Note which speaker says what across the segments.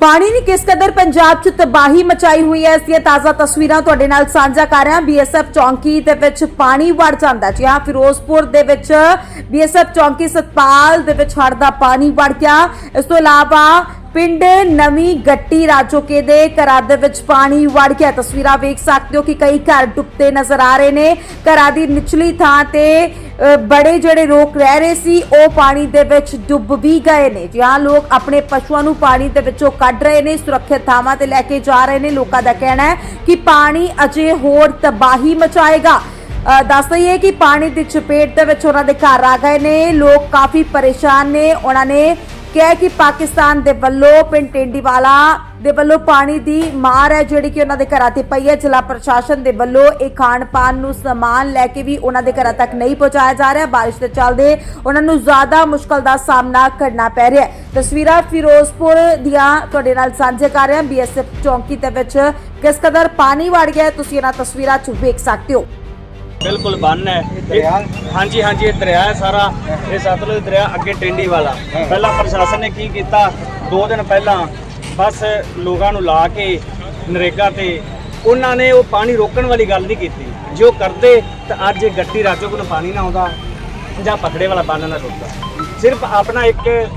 Speaker 1: ਪਾਣੀ ਨੇ ਕਿਸ ਕਦਰ ਪੰਜਾਬ 'ਚ ਤਬਾਹੀ ਮਚਾਈ ਹੋਈ ਹੈ। ਇਸ ਦੀਆਂ ਤਾਜ਼ਾ ਤਸਵੀਰਾਂ ਤੁਹਾਡੇ ਨਾਲ ਸਾਂਝਾ ਕਰ ਰਹੇ ਹਾਂ। ਬੀਐਸਐਫ ਚੌਂਕੀ ਦੇ ਵਿੱਚ ਪਾਣੀ ਵੜ ਜਾਂਦਾ ਜੀ ਹਾਂ, ਫਿਰੋਜ਼ਪੁਰ ਦੇ ਵਿੱਚ ਬੀਐਸਐਫ ਚੌਂਕੀ ਸਤਪਾਲ ਦੇ ਵਿੱਚ ਹੜ੍ਹ ਦਾ ਪਾਣੀ ਵੜ ਗਿਆ। ਇਸ ਤੋਂ ਇਲਾਵਾ ਪਿੰਡ ਨਵੀਂ ਗੱਟੀ ਰਾਜੋਕੇ ਦੇ ਘਰਾਂ ਦੇ ਵਿੱਚ ਪਾਣੀ ਵੜ ਗਿਆ। ਤਸਵੀਰਾਂ ਵੇਖ ਸਕਦੇ ਹੋ ਕਿ ਕਈ ਘਰ ਡੁੱਬਦੇ ਨਜ਼ਰ ਆ ਰਹੇ ਨੇ। ਘਰਾਂ ਦੀ ਨਿਚਲੀ ਥਾਂ ਤੇ ਬੜੇ ਜਿਹੜੇ ਲੋਕ ਰਹਿ ਰਹੇ ਸੀ, ਉਹ ਪਾਣੀ ਦੇ ਵਿੱਚ ਡੁੱਬ ਵੀ ਗਏ ਨੇ। ਜਾਂ ਲੋਕ ਆਪਣੇ ਪਸ਼ੂਆਂ ਨੂੰ ਪਾਣੀ ਦੇ ਵਿੱਚੋਂ ਕੱਢ ਰਹੇ ਨੇ, ਸੁਰੱਖਿਅਤ ਥਾਵਾਂ ਤੇ ਲੈ ਕੇ ਜਾ ਰਹੇ ਨੇ। ਲੋਕਾਂ ਦਾ ਕਹਿਣਾ ਹੈ ਕਿ ਪਾਣੀ ਅਜੇ ਹੋਰ ਤਬਾਹੀ ਮਚਾਏਗਾ। ਦੱਸ ਦਈਏ ਕਿ ਪਾਣੀ ਦੀ ਚਪੇਟ ਦੇ ਵਿੱਚ ਉਹਨਾਂ ਦੇ ਘਰ ਆ ਗਏ ਨੇ। ਲੋਕ ਕਾਫੀ ਪਰੇਸ਼ਾਨ ਨੇ। ਉਹਨਾਂ ਨੇ ਕਿਹਾ ਕਿ ਪਾਕਿਸਤਾਨ ਦੇ ਵੱਲੋਂ ਪਿੰਡ ਟੇਂਡੀਵਾਲਾ ਦੇ ਵੱਲੋਂ ਪਾਣੀ ਦੀ ਮਾਰ ਹੈ, ਜਿਹੜੀ ਕਿ ਉਹਨਾਂ ਦੇ ਘਰਾਂ ਤੇ ਪਈ ਹੈ। ਜ਼ਿਲ੍ਹਾ ਪ੍ਰਸ਼ਾਸਨ ਦੇ ਵੱਲੋਂ ਇਹ ਖਾਣ ਪਾਣ ਨੂੰ ਸਮਾਨ ਲੈ ਕੇ ਵੀ ਉਹਨਾਂ ਦੇ ਘਰਾਂ ਤੱਕ ਨਹੀਂ ਪਹੁੰਚਾਇਆ ਜਾ ਰਿਹਾ। ਬਾਰਿਸ਼ ਦੇ ਚੱਲਦੇ ਉਹਨਾਂ ਨੂੰ ਜ਼ਿਆਦਾ ਮੁਸ਼ਕਲ ਦਾ ਸਾਹਮਣਾ ਕਰਨਾ ਪੈ ਰਿਹਾ ਹੈ। ਤਸਵੀਰਾਂ ਫਿਰੋਜ਼ਪੁਰ ਦੀਆਂ ਤੁਹਾਡੇ ਨਾਲ ਸਾਂਝੇ ਕਰ ਰਹੇ ਹਾਂ। ਬੀਐਸਐਫ ਚੌਂਕੀ ਦੇ ਵਿੱਚ ਕਿਸ ਕਦਰ ਪਾਣੀ ਵੜ ਗਿਆ ਤੁਸੀਂ ਇਹਨਾਂ ਤਸਵੀਰਾਂ 'ਚ ਵੇਖ ਸਕਦੇ ਹੋ।
Speaker 2: ਬਿਲਕੁਲ ਬੰਨ ਹੈ। ਇਹ- ਹਾਂਜੀ ਹਾਂਜੀ ਇਹ ਦਰਿਆ ਹੈ ਸਾਰਾ। ਇਹ ਸਤਲੁਜ ਦਰਿਆ ਅੱਗੇ ਟਿੰਡੀ ਵਾਲਾ। ਪਹਿਲਾਂ ਪ੍ਰਸ਼ਾਸਨ ਨੇ ਕੀ ਕੀਤਾ? ਦੋ ਦਿਨ ਪਹਿਲਾਂ ਬਸ ਲੋਕਾਂ ਨੂੰ ਲਾ ਕੇ ਨਰੇਗਾ ਤੇ ਉਹਨਾਂ ਨੇ ਉਹ ਪਾਣੀ ਰੋਕਣ ਵਾਲੀ ਗੱਲ ਨਹੀਂ ਕੀਤੀ। ਜੇ ਕਰਦੇ ਤਾਂ ਅੱਜ ਗੱਡੀ ਰਾਜੋ ਕੋਲ ਪਾਣੀ ਨਾ ਆਉਂਦਾ ਜਾਂ ਪਖੜੇ ਵਾਲਾ ਬੰਨ ਨਾ ਟੁੱਟਦਾ ਸਿਰਫ ਆਪਣਾ ਇੱਕ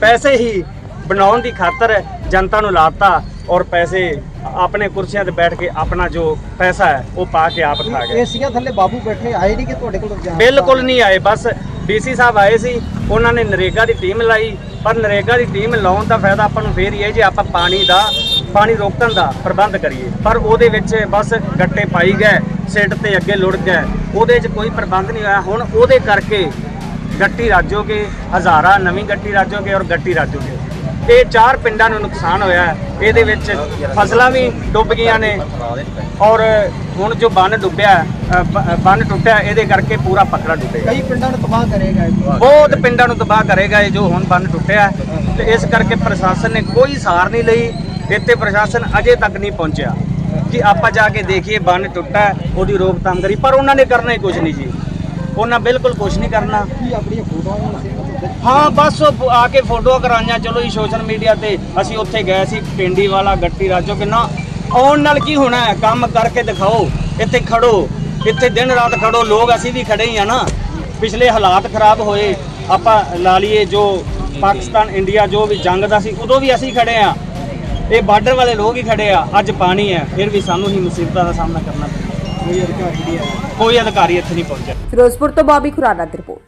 Speaker 2: ਪੈਸੇ ਹੀ ਬਣਾਉਣ ਦੀ ਖਾਤਰ ਜਨਤਾ ਨੂੰ ਲਾਤਾ। ਔਰ ਪੈਸੇ ਆਪਣੇ ਕੁਰਸੀਆਂ ਤੇ ਬੈਠ ਕੇ ਆਪਣਾ ਜੋ ਪੈਸਾ ਹੈ ਉਹ ਪਾ ਕੇ ਆਪ ਖਾ ਗਏ।
Speaker 3: ਏਸੀਆਂ ਥੱਲੇ ਬਾਬੂ ਬੈਠੇ ਆਏ ਨਹੀਂ ਕਿ ਤੁਹਾਡੇ ਕੋਲ ਜਾਂ
Speaker 2: ਬਿਲਕੁਲ ਨਹੀਂ ਆਏ ਬਸ ਡੀਸੀ ਸਾਹਿਬ ਆਏ ਸੀ ਉਹਨਾਂ ਨੇ ਨਰੇਗਾ ਦੀ ਟੀਮ ਲਾਈ ਪਰ ਨਰੇਗਾ ਦੀ ਟੀਮ ਲਾਉਣ ਦਾ ਫਾਇਦਾ ਆਪਾਂ ਨੂੰ ਫੇਰ ਹੀ ਹੈ ਜੇ ਆਪਾਂ ਪਾਣੀ ਦਾ ਪਾਣੀ ਰੋਕਣ ਦਾ ਪ੍ਰਬੰਧ ਕਰੀਏ। ਪਰ ਉਹਦੇ ਵਿੱਚ ਬਸ ਗੱਟੇ ਪਾਈ ਗਏ ਸਿੱਟ ਤੇ ਅੱਗੇ ਲੁੜ ਗਏ ਉਹਦੇ 'ਚ ਕੋਈ ਪ੍ਰਬੰਧ ਨਹੀਂ ਹੋਇਆ। ਹੁਣ ਉਹਦੇ ਕਰਕੇ ਗੱਟੀ ਰਾਜੋਗੇ ਹਜ਼ਾਰਾਂ ਨਵੀਂ ਗੱਟੀ ਰਾਜੋਗੇ ਔਰ ਗੱਟੀ ਰਾਜੋਗੇ ਇਹ ਚਾਰ ਪਿੰਡਾਂ ਨੂੰ ਨੁਕਸਾਨ ਹੋਇਆ ਹੈ। ਇਹਦੇ ਵਿੱਚ ਫਸਲਾਂ ਵੀ ਡੁੱਬ ਗਈਆਂ ਨੇ। ਔਰ ਹੁਣ ਜੋ ਬੰਨ ਡੁੱਬਿਆ ਬੰਨ ਟੁੱਟਿਆ ਇਹਦੇ ਕਰਕੇ ਪੂਰਾ ਪਕੜਾ ਡੁੱਬੇਗਾ
Speaker 3: ਕਈ ਪਿੰਡਾਂ ਨੂੰ ਤਬਾਹ ਕਰੇਗਾ
Speaker 2: ਬਹੁਤ ਪਿੰਡਾਂ ਨੂੰ ਤਬਾਹ ਕਰੇਗਾ ਇਹ ਜੋ ਹੁਣ ਬੰਨ ਟੁੱਟਿਆ। ਤੇ ਇਸ ਕਰਕੇ ਪ੍ਰਸ਼ਾਸਨ ਨੇ ਕੋਈ ਸਾਰ ਨਹੀਂ ਲਈ ਇੱਥੇ ਪ੍ਰਸ਼ਾਸਨ ਅਜੇ ਤੱਕ ਨਹੀਂ ਪਹੁੰਚਿਆ ਕਿ ਆਪਾਂ ਜਾ ਕੇ ਦੇਖੀਏ ਬੰਨ ਟੁੱਟਾ ਉਹਦੀ ਰੋਕਥਾਮ ਕਰੀ ਪਰ ਉਹਨਾਂ ਨੇ ਕਰਨਾ ਹੀ ਕੁਝ ਨਹੀਂ ਜੀ। ਉਹਨਾਂ ਬਿਲਕੁਲ ਕੁਝ ਨਹੀਂ ਕਰਨਾ।
Speaker 3: ਫੋਟੋਆਂ
Speaker 2: ਹਾਂ ਬਸ ਉਹ ਆ ਕੇ ਫੋਟੋ ਕਰਾਈਆਂ। ਚਲੋ ਜੀ ਸੋਸ਼ਲ ਮੀਡੀਆ ਤੇ ਅਸੀਂ ਉੱਥੇ ਗਏ ਸੀ ਪਿੰਡੀ ਵਾਲਾ ਗੱਟੀ ਰਾਜੋ ਕਿ ਨਾ ਆਉਣ ਨਾਲ ਕੀ ਹੋਣਾ ਹੈ? ਕੰਮ ਕਰਕੇ ਦਿਖਾਓ ਇੱਥੇ ਖੜੋ। ਇੱਥੇ ਦਿਨ ਰਾਤ ਖੜੋ। ਲੋਕ ਅਸੀਂ ਵੀ ਖੜੇ ਹੀ ਆ ਨਾ। ਪਿਛਲੇ ਹਾਲਾਤ ਖਰਾਬ ਹੋਏ। ਆਪਾਂ ਲਾ ਲਈਏ ਜੋ ਪਾਕਿਸਤਾਨ ਇੰਡੀਆ ਜੋ ਵੀ ਜੰਗ ਦਾ ਸੀ ਉਦੋਂ ਵੀ ਅਸੀਂ ਖੜੇ ਆ। ਇਹ ਬਾਰਡਰ ਵਾਲੇ ਲੋਕ ਹੀ ਖੜੇ ਆ। ਅੱਜ ਪਾਣੀ ਹੈ। ਫਿਰ ਵੀ ਸਾਨੂੰ ਹੀ ਮੁਸੀਬਤਾਂ ਦਾ ਸਾਹਮਣਾ ਕਰਨਾ ਪਿਆ ਕੋਈ ਅਧਿਕਾਰੀ ਇੱਥੇ ਨਹੀਂ ਪਹੁੰਚਿਆ।
Speaker 1: ਫਿਰੋਜ਼ਪੁਰ ਤੋਂ ਬੌਬੀ ਖੁਰਾਨਾ ਦੀ ਰਿਪੋਰਟ।